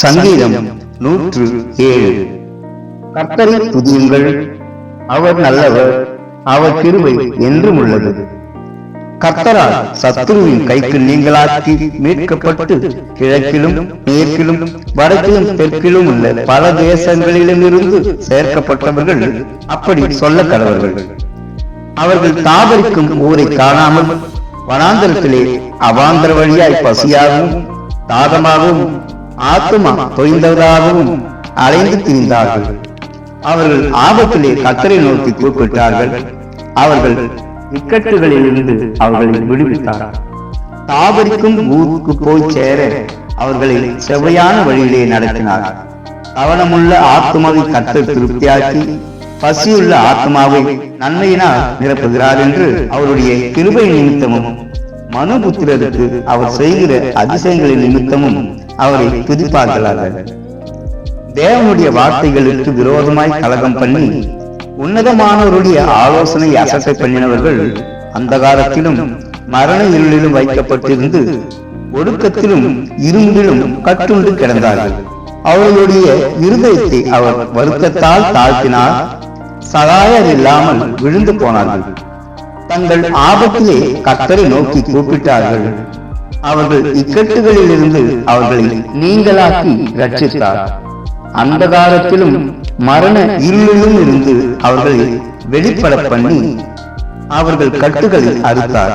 சங்கீதம் நூற்று ஏழு. கர்த்தரை துதியுங்கள். அவர் நல்லவர் அவர் கிருவை என்றும் உள்ளது. கர்த்தரால் சத்துருவின் கைக்கு நீங்களாக்கி மீட்கப்பட்டு கிழக்கிலும் மேற்கிலும் வடக்கிலும் தெற்கிலும் உள்ள பல தேசங்களிலுமிருந்து சேர்க்கப்பட்டவர்கள் அப்படி சொல்ல கடவர்கள் அவர்கள் தாபரிக்கும் ஊரை காணாமல் வனாந்தரத்திலே அவாந்தர வழியாய் பசியாகவும் தாகமாகவும் ஆத்மா தொய்ந்ததாகவும் அலைந்து திரிந்தார்கள். அவர்கள் ஆபத்திலே கத்தரை நோக்கி கூப்பிட்டார்கள். அவர்கள் இக்கட்டுகளிலிருந்து அவர்களை விடுவித்தார். தாவரிக்கும் ஊருக்கு போய் சேர அவர்களை செவ்வையான வழியிலே நடத்தினார். கவனமுள்ள ஆத்மாவை கத்தர் திருப்தியாக்கி பசியுள்ள ஆத்மாவை நன்மையினால் நிரப்புகிறார் என்று அவருடைய கிருபை நிமித்தமும் மனுபுத்திரருக்கு அவர் செய்கிற அதிசயங்களின் நிமித்தமும் அவரை துதிப்பார்களாக. தேவனுடைய வார்த்தைகளுக்கு விரோதமாய் கலகம் பண்ணி உன்னதமானவருடைய ஆலோசனை அசட்டை பண்ணினவர்கள் அந்த காலத்திலும் மரண இருளிலும் வைக்கப்பட்டிருந்து ஒடுக்கத்திலும் இரும்பிலும் கட்டுண்டு கிடந்தார்கள். அவர்களுடைய இருதயத்தை அவர் வருத்தத்தால் தாழ்த்தினார். சகாயர் இல்லாமல் விழுந்து போனார்கள். தங்கள் ஆபத்திலே கத்தரை நோக்கி கூப்பிட்டார்கள். அவர்கள் இக்கட்டுகளில் இருந்து அவர்களை நீங்களாக்கி ரட்சித்தார். அந்த காலத்திலும் மரண இருளிலும் இருந்து அவர்களை வெளிப்பட பண்ணி அவர்கள் கட்டுகளை அறுத்தார்.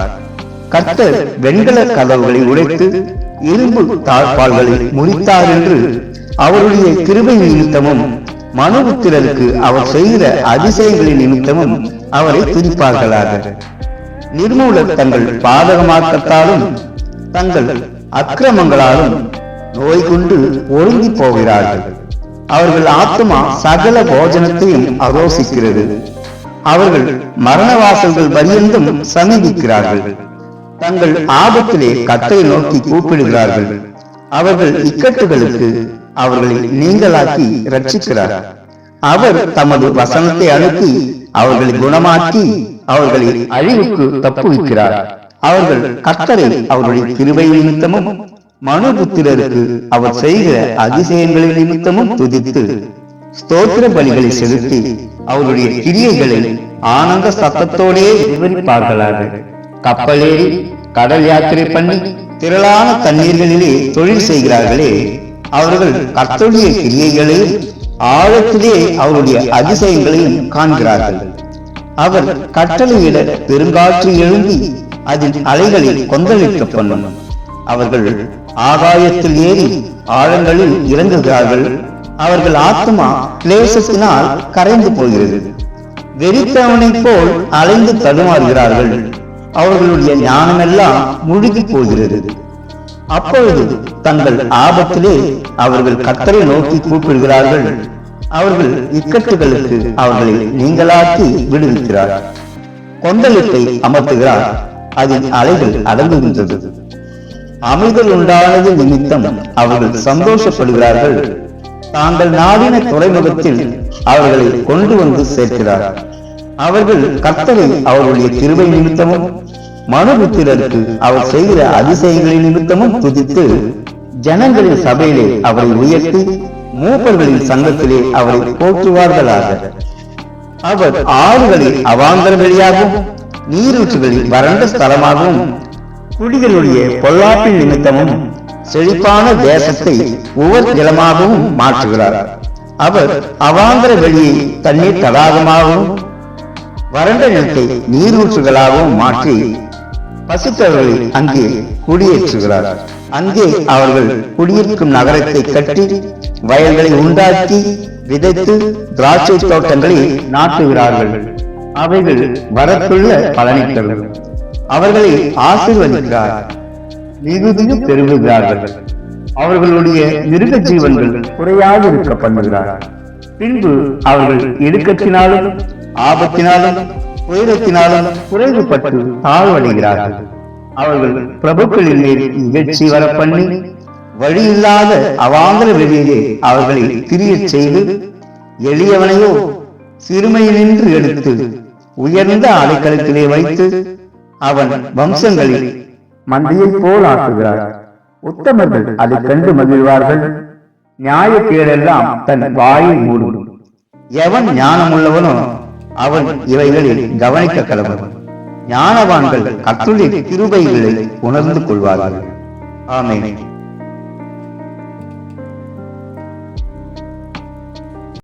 கர்த்தர் வெண்கல கதவுகளை உடைத்து இரும்பு தாழ்பால்களை முறித்தார் என்று அவருடைய கிருபை நிமித்தமும் மனுபுத்திரருக்கு அவர் செய்கிற அதிசயங்களின் நிமித்தமும் அவரை துதிப்பார்களாக. நிர்மூலர் தங்கள் பாதகமாக்கத்தாலும் தங்கள் அக்கிரமங்களாலும் நோய் கொண்டு ஒழுங்கி போகிறார்கள் அவர்கள் ஆத்மா சகல போஜனத்தையும் அரோசிக்கிறது. அவர்கள் மரணவாசல்கள் வரியந்தும் சமீபிக்கிறார்கள் தங்கள் ஆபத்திலே கத்தை நோக்கி கூப்பிடுகிறார்கள். அவர்கள் இக்கட்டுகளுக்கு அவர்களை நீங்களாக்கி ரட்சிக்கிறார் அவர் தமது வசனத்தை அனுப்பி அவர்களை குணமாக்கி அவர்களை அழிவுக்கு தப்புவிக்கிறார். அவர்கள் கத்தரை அவருடைய திருவை நிமித்தமும் மனுபுத்திரருக்கு அவர் செய்கிற அதிசயங்களின் நிமித்தமும் துதித்து ஸ்தோத்திர பலிகளை செலுத்தி அவருடைய கிரியைகளை ஆனந்த சத்தத்தோடே விவரிப்பார்களாக. கப்பலேறி கடல் யாத்திரை பண்ணி திரளான தண்ணீர்களிலே தொழில் செய்கிறார்களே அவர்கள் கர்த்தருடைய கிரியைகளை ஆழத்திலே அவருடைய அதிசயங்களையும் காண்கிறார்கள். அவர் கட்டளையிட பெருங்காற்று எழும்பி அதில் அலைகளில் கொந்தளிக்கப்படும் அவர்கள் ஆகாயத்தில் ஏறி ஆழங்களில் இறங்குகிறார்கள். அவர்கள் ஆத்மா கிளேசத்தினால் கரைந்து போகிறது. வெறித்தவனை போல் அலைந்து தடுமாறுகிறார்கள். அவர்களுடைய ஞானமெல்லாம் முழுகி போகிறது. அப்பொழுது தங்கள் ஆபத்திலே அவர்கள் கத்தரை நோக்கி கூப்பிடுகிறார்கள். அவர்கள் இக்கட்டுகளுக்கு அவர்களை நீங்களாக்கி விடுவிக்கிறார். கொந்தளிப்பை அமர்த்துகிறார். அதில் அலைகள் அடங்குகின்றது. அமைதல் உண்டானது நிமித்தம் அவர்கள் சந்தோஷப்படுகிறார்கள். தாங்கள் நாடின துறைமுகத்தில் அவர்களை கொண்டு வந்து சேர்க்கிறார். அவர்கள் கர்த்தரை அவருடைய திருவை நிமித்தமும் மனுபுத்திரருக்கு அவர் செய்கிற அதிசயங்களின் நிமித்தமும் துதித்து ஜனங்களின் சபையிலே அவரை உயர்த்தி மூப்பர்களின் சங்கத்திலே அவரை போற்றுவார்களாக. அவர் ஆறுகளில் அவாந்தர வெளியாகவும் நீரூற்றுகளில் வறண்ட ஸ்தலமாகவும் குடிகளுடைய பொல்லாப்பின் நிமித்தமும் செழிப்பான தேசத்தை ஒவ்வொரு ஜலமாகவும் மாற்றுகிறார். அவர் அவாந்திர வெளியை தண்ணீர் தடாகமாகவும் வறண்ட நிலத்தை நீரூற்றுகளாகவும் மாற்றி பசித்தவர்களை அங்கே குடியேற்றுகிறார். அங்கே அவர்கள் குடியிருக்கும் நகரத்தை கட்டி வயல்களை உண்டாக்கி விதைத்து திராட்சை தோட்டங்களை நாட்டுகிறார்கள். அவைகள் வரத்துள்ள பலனித்தல் அவர்களை ஆசீர்வதிக்கிறார். மிகுதியும் பெருகுகிறார்கள். அவர்களுடைய மிருக ஜீவன்கள் குறையாக இருக்க பண்ணுகிறார் பின்பு அவர்கள் இடுக்கத்தினாலும் ஆபத்தினாலும் உயரத்தினாலும் குறைவுபட்டு தாழ்வடைகிறார்கள். அவர்கள் பிரபுக்களின் மேல் நிகழ்ச்சி வர பண்ணி வழியில்லாத அவாந்தர வெளியிலே அவர்களை திரியச் செய்து எளியவனையோ சிறுமையினின்று எடுத்து உயர்ந்த அடைக்கலத்திலே வைத்து அவன் வம்சங்களில் மந்தையைப் போல் ஆக்குகிறார். உத்தமர்கள் அதை கண்டு மகிழ்வார்கள். நியாயக்கேடெல்லாம் தன் வாயை மூடும். எவன் ஞானமுள்ளவனோ அவன் இவைகளில் கவனிக்க கடவன் ஞானவான்கள் கர்த்தருடைய கிருபைகளை உணர்ந்து கொள்வார்கள். ஆமென்.